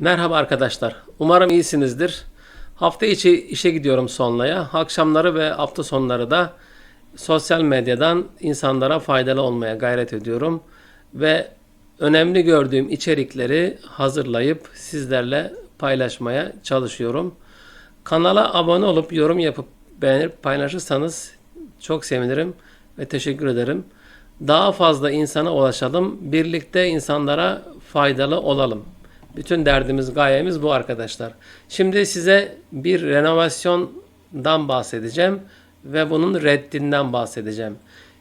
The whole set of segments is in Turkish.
Merhaba arkadaşlar. Umarım iyisinizdir. Hafta içi işe gidiyorum Sonla'ya. Akşamları ve hafta sonları da sosyal medyadan insanlara faydalı olmaya gayret ediyorum. Ve önemli gördüğüm içerikleri hazırlayıp sizlerle paylaşmaya çalışıyorum. Kanala abone olup yorum yapıp beğenip paylaşırsanız çok sevinirim ve teşekkür ederim. Daha fazla insana ulaşalım. Birlikte insanlara faydalı olalım. Bütün derdimiz, gayemiz bu arkadaşlar. Şimdi size bir renovasyondan bahsedeceğim ve bunun reddinden bahsedeceğim.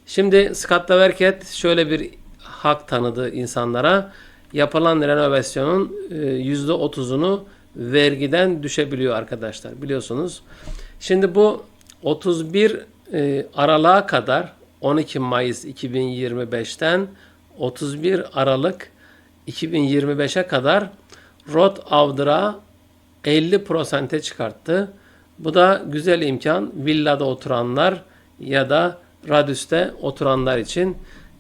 Şimdi Scott Verket şöyle bir hak tanıdı insanlara. Yapılan renovasyonun e, %30'unu vergiden düşebiliyor arkadaşlar biliyorsunuz. Şimdi bu 31 e, Aralık'a kadar 12 Mayıs 2025'ten 31 Aralık 2025'e kadar rot avdıra 50 çıkarttı. Bu da güzel imkan villada oturanlar ya da radüste oturanlar için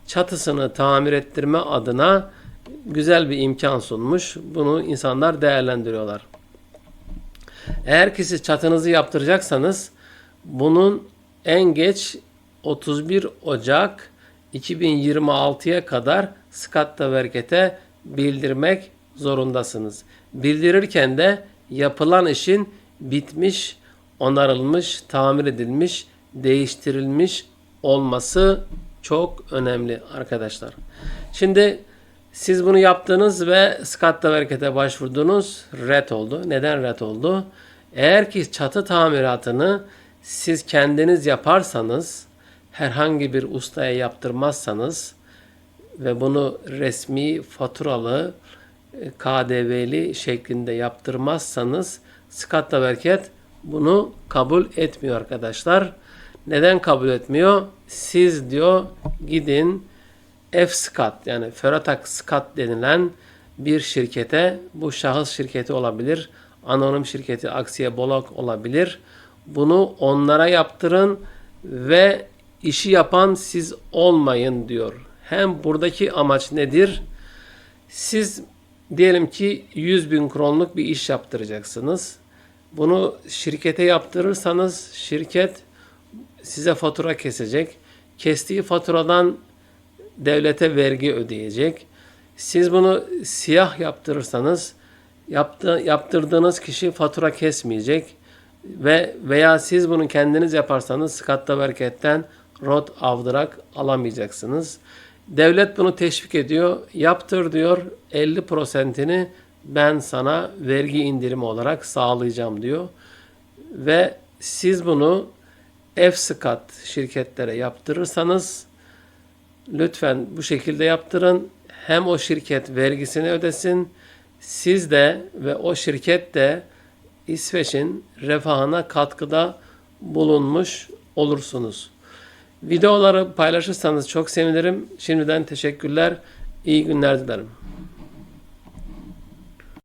çatısını tamir ettirme adına güzel bir imkan sunmuş. Bunu insanlar değerlendiriyorlar. Eğer ki siz çatınızı yaptıracaksanız bunun en geç 31 Ocak 2026'ya kadar Skatta Verket'e bildirmek zorundasınız. Bildirirken de yapılan işin bitmiş, onarılmış, tamir edilmiş, değiştirilmiş olması çok önemli arkadaşlar. Şimdi siz bunu yaptınız ve Skatta Verket'e başvurdunuz. Red oldu. Neden red oldu? Eğer ki çatı tamiratını siz kendiniz yaparsanız, herhangi bir ustaya yaptırmazsanız ve bunu resmi faturalı KDV'li şeklinde yaptırmazsanız Skatta Verket bunu kabul etmiyor arkadaşlar. Neden kabul etmiyor? Siz diyor gidin F-Skat yani Ferrotak Skat denilen bir şirkete bu şahıs şirketi olabilir. Anonim şirketi Aksiye Bolak olabilir. Bunu onlara yaptırın ve işi yapan siz olmayın diyor. Hem buradaki amaç nedir? Siz diyelim ki 100 bin kronluk bir iş yaptıracaksınız. Bunu şirkete yaptırırsanız şirket size fatura kesecek. Kestiği faturadan devlete vergi ödeyecek. Siz bunu siyah yaptırırsanız yaptı, yaptırdığınız kişi fatura kesmeyecek ve veya siz bunu kendiniz yaparsanız Skatta Verket'ten rot avdırak alamayacaksınız. Devlet bunu teşvik ediyor. Yaptır diyor 50 prosentini ben sana vergi indirimi olarak sağlayacağım diyor. Ve siz bunu F-Skat şirketlere yaptırırsanız lütfen bu şekilde yaptırın. Hem o şirket vergisini ödesin, siz de ve o şirket de İsveç'in refahına katkıda bulunmuş olursunuz. Videoları paylaşırsanız çok sevinirim. Şimdiden teşekkürler. İyi günler dilerim.